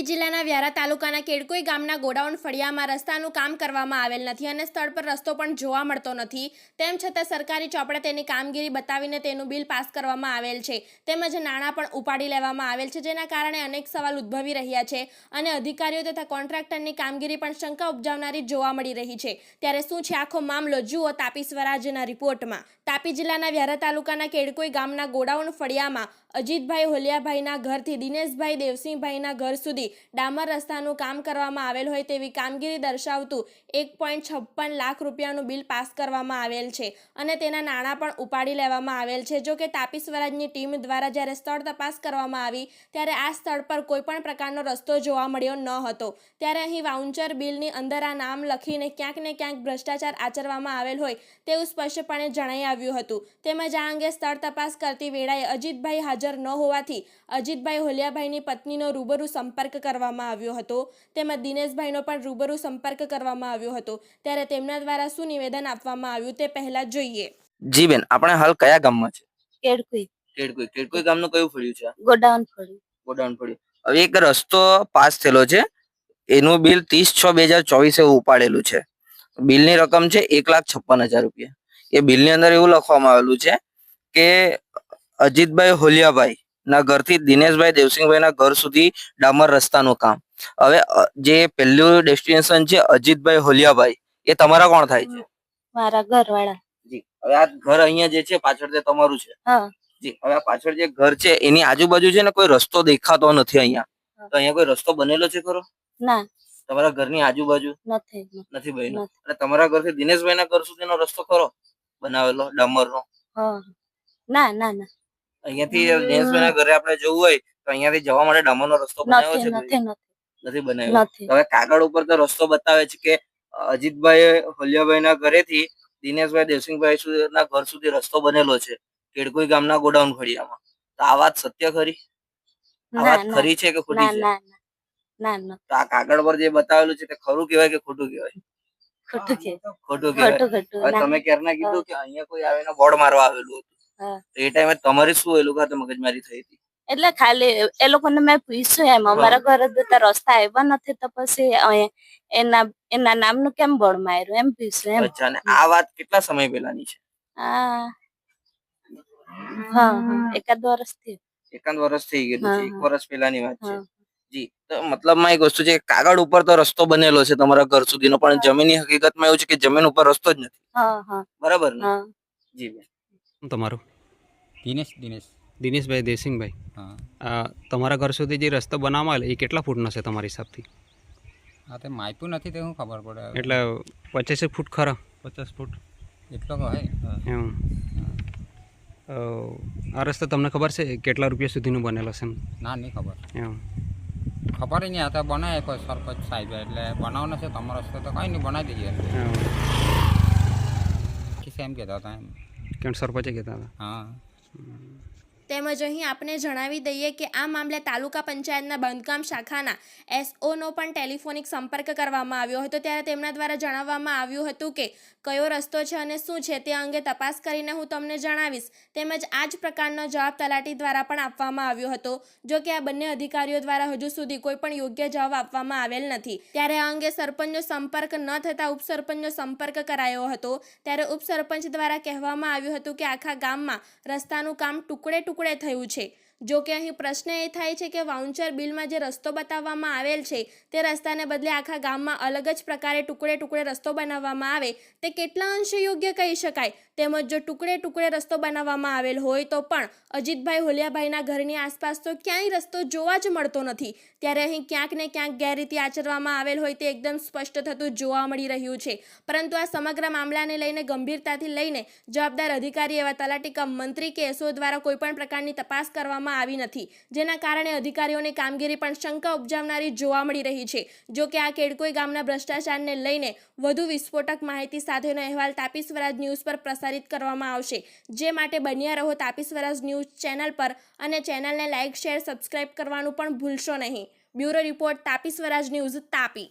તાપી જિલ્લાના વ્યારા તાલુકાના કેડકોઈ ગામના ગોડાઉન ફળિયામાં રસ્તાનું કામ કરવામાં આવેલ નથી અને સ્થળ પર રસ્તો પણ જોવા મળતો નથી. તેમ છતાં સરકારી ચોપડે તેની કામગીરી બતાવીને તેનું બિલ પાસ કરવામાં આવેલ છે. તેમજ નાણાં પણ ઉપાડી લેવામાં આવેલ છે, જેના કારણે અનેક સવાલ ઉદ્ભવી રહ્યા છે અને અધિકારીઓ તથા કોન્ટ્રાક્ટરની કામગીરી પણ શંકા ઉપજાવનારી જોવા મળી રહી છે. ત્યારે શું છે આખો મામલો? જુઓ તાપી સ્વરાજના રિપોર્ટમાં. તાપી જિલ્લાના વ્યારા તાલુકાના કેડકોઈ ગામના ગોડાઉન ફળિયામાં અજીતભાઈ હોલિયાભાઈના ઘરથી દિનેશભાઈ દેવસિંહભાઈના ઘર સુધી ડામર રસ્તાનું કામ કરવામાં આવેલ હોય તેવી કામગીરી દર્શાવતું એક પોઈન્ટ છપ્પન લાખ રૂપિયાનું બિલ પાસ કરવામાં આવેલ છે. અને તેના નાણાં પણ ઉપાડી લેવામાં આવેલ છે. જો કે તાપી સ્વરાજની ટીમ દ્વારા જ્યારે સ્થળ તપાસ કરવામાં આવી, ત્યારે આ સ્થળ પર કોઈપણ પ્રકારનો રસ્તો જોવા મળ્યો ન હતો. ત્યારે અહીં વાઉન્ચર બિલની અંદર આ નામ લખીને ક્યાંક ને ક્યાંક ભ્રષ્ટાચાર આચરવામાં આવેલ હોય તેવું સ્પષ્ટપણે જણાઈ આવ્યું હતું. તેમજ આ અંગે સ્થળ તપાસ કરતી વેળાએ અજીતભાઈ હાજર ન હોવાથી અજીતભાઈ હોલિયાભાઈની પત્નીનો રૂબરૂ સંપર્ક કરવામાં આવ્યો હતો. તેમજ દિનેશભાઈનો પણ રૂબરૂ સંપર્ક કરવામાં આવ્યો હતો. ત્યારે તેમના દ્વારા શું નિવેદન આપવામાં આવ્યું તે પહેલા જોઈએ. જી બેન આપણે હાલ કયા ગામમાં છે? કેડકુઈ કેડકુઈ કેડકોઈ ગામનું કયું ફળ્યું છે? ગોડાઉન ફળ્યું. ગોડાઉન ફળ્યું. હવે એક રસ્તો પાસ થયેલો છે. એનું બિલ ત્રીસ છ બે હજાર ચોવીસે ઉપાડેલું છે. બિલની રકમ છે એક લાખ છપ્પન હજાર રૂપિયા. એ બિલની અંદર એવું લખવામાં આવેલું છે કે અજીતભાઈ હોલિયાભાઈ ના ઘરથી દિનેશભાઈ દેવસિંહભાઈના ઘર સુધી ડામર રસ્તાનું કામ. હવે જે પહેલું ડેસ્ટિનેશન છે અજીતભાઈ હોલિયાભાઈ એ તમારા કોણ થાય છે? મારા ઘરવાળા. જી હવે આ ઘર અહીંયા જે છે પાછળ તે તમારું છે? જી હવે આ પાછળ જે ઘર છે એની આજુબાજુ છે ને કોઈ રસ્તો દેખાતો નથી અહીંયા? તો અહીંયા કોઈ રસ્તો બનેલો છે ખરો? ના. તમારા ઘરની આજુબાજુ? નથી. નથી બન્યો અને તમારા ઘરથી દિનેશભાઈ ના ઘર સુધીનો રસ્તો ખરો? બનાવેલો ડામરનો? ના ના ના. અહીંયાથી દિનેશભાઈ ના ઘરે આપણે જવું હોય તો અહીંયાથી જવા માટે ડામરનો રસ્તો બનાવ્યો છે નથી કોઈ? નથી નથી. બનાવ્યો હવે કાગળ ઉપર તો રસ્તો બતાવે છે કે અજીતભાઈ હોલિયાભાઈના ઘરેથી દિનેશભાઈ દેવસિંહભાઈ ના ઘર સુધી રસ્તો બનેલો છે કેડકોઈ ગામના ગોડાઉન ફળિયામાં. તો આ વાત સત્ય ખરી? આ વાત ખરી છે કે ખોટી છે? ના ના. ના તો આ કાગળ પર જે બતાવેલું છે તે ખરું કહેવાય કે ખોટું કહેવાય? ખોટું કેવાય ખોટું કહેવાય. ના. તમે ક્યારના કીધું કે અહીંયા કોઈ આવીને બોર્ડ મારવા આવેલું હતું? એ ટાઈમે તમારે શું એ લોકો મગજમારી થઈ હતી? એટલે ખાલી એ લોકોને મેં પૂછ્યું એમ અમારા ઘરે જતા રસ્તા આવ્યા નથી તો પછી એના એના નામનું કેમ બોર્ડ માર્યું એમ પૂછ્યું એમ. અચ્છા અને આ વાત કેટલા સમય પહેલાની છે? હા હા હા એકાદ વર્ષથી એકાદ વર્ષ થઈ ગયું છે એક. વર્ષ પહેલાની વાત છે. જી તો મતલબમાં એક વસ્તુ છે કાગળ ઉપર તો રસ્તો બનેલો છે તમારા ઘર સુધીનો પણ જમીનની હકીકતમાં એવું છે કે જમીન ઉપર રસ્તો જ નથી. હા હા. બરાબર ને? જી બેન. તમારું? દિનેશ દિનેશ. દિનેશભાઈ દેસિંગભાઈ હા. તમારા ઘર સુધી જે રસ્તો બનાવવામાં આવેલો એ કેટલા ફૂટનો છે તમારા હિસાબથી? હા તે માપ્યું નથી તે શું ખબર પડે. એટલે પચાસ ફૂટ ખરા? પચાસ ફૂટ. એટલો હોય. એમ. આ રસ્તો તમને ખબર છે કેટલા રૂપિયા સુધીનું બનેલો છે ના નહીં ખબર. એમ. ખબર નહીં આ તો બનાવે કોઈ સરપંચ સાહેબ એટલે બનાવવાનો છે તમારો રસ્તો તો કંઈ નહીં બનાવી દઈએ એમ કહેતા હતા એમ. કેમ સરપંચે કહેતા હતા? હા. Mm-hmm. તેમજ અહીં આપને જણાવી દઈએ કે આ મામલે તાલુકા પંચાયતના બાંધકામ શાખાના એસઓનો પણ ટેલિફોનિક સંપર્ક કરવામાં આવ્યો હતો. ત્યારે તેમના દ્વારા જણાવવામાં આવ્યું હતું કે કયો રસ્તો છે અને શું છે તે અંગે તપાસ કરીને હું તમને જણાવીશ. તેમજ આ જ પ્રકારનો જવાબ તલાટી દ્વારા પણ આપવામાં આવ્યો હતો. જો કે આ બંને અધિકારીઓ દ્વારા હજુ સુધી કોઈ પણ યોગ્ય જવાબ આપવામાં આવેલ નથી. ત્યારે આ અંગે સરપંચનો સંપર્ક ન થતાં ઉપસરપંચનો સંપર્ક કરાયો હતો. ત્યારે ઉપસરપંચ દ્વારા કહેવામાં આવ્યું હતું કે આખા ગામમાં રસ્તાનું કામ ટુકડે ટુકડે થયું છે. જો કે અહીં પ્રશ્ન એ થાય છે કે વાઉન્ચર બિલમાં જે રસ્તો બતાવવામાં આવેલ છે, તે રસ્તાને બદલે આખા ગામમાં અલગ જ પ્રકારે ટુકડે ટુકડે રસ્તો બનાવવામાં આવે, તે કેટલા અંશે યોગ્ય કહી શકાય? તેમજ જો ટુકડે ટુકડે રસ્તો બનાવવામાં આવેલ હોય તો પણ અજીતભાઈ હોલિયાભાઈના ઘરની આસપાસ તો ક્યાંય રસ્તો જોવા જ મળતો નથી. ત્યારે અહીં ક્યાંક ને ક્યાંક ગેરરીતિ આચરવામાં આવેલ હોય તે એકદમ સ્પષ્ટ થતું જોવા મળી રહ્યું છે. પરંતુ આ સમગ્ર મામલાને લઈને ગંભીરતાથી લઈને જવાબદાર અધિકારી એવા તલાટી કમ મંત્રી કે એસઓ દ્વારા કોઈપણ પ્રકારની તપાસ કરવામાં આવી નથી. જેના કારણે અધિકારીઓની કામગીરી પણ શંકા ઉપજાવનારી જોવા મળી રહી છે. જો કે આ કેડકોઈ ગામના ભ્રષ્ટાચારને લઈને વધુ વિસ્ફોટક માહિતી સાથેનો અહેવાલ તાપી સ્વરાજ ન્યૂઝ પર પ્રસારિત કરવામાં આવશે. જે માટે બન્યા રહો તાપી સ્વરાજ ન્યૂઝ ચેનલ પર અને ચેનલને લાઇક શેર, સબસ્ક્રાઇબ કરવાનું પણ ભૂલશો નહીં. Bureau report, Tapi Swaraj news, Tapi.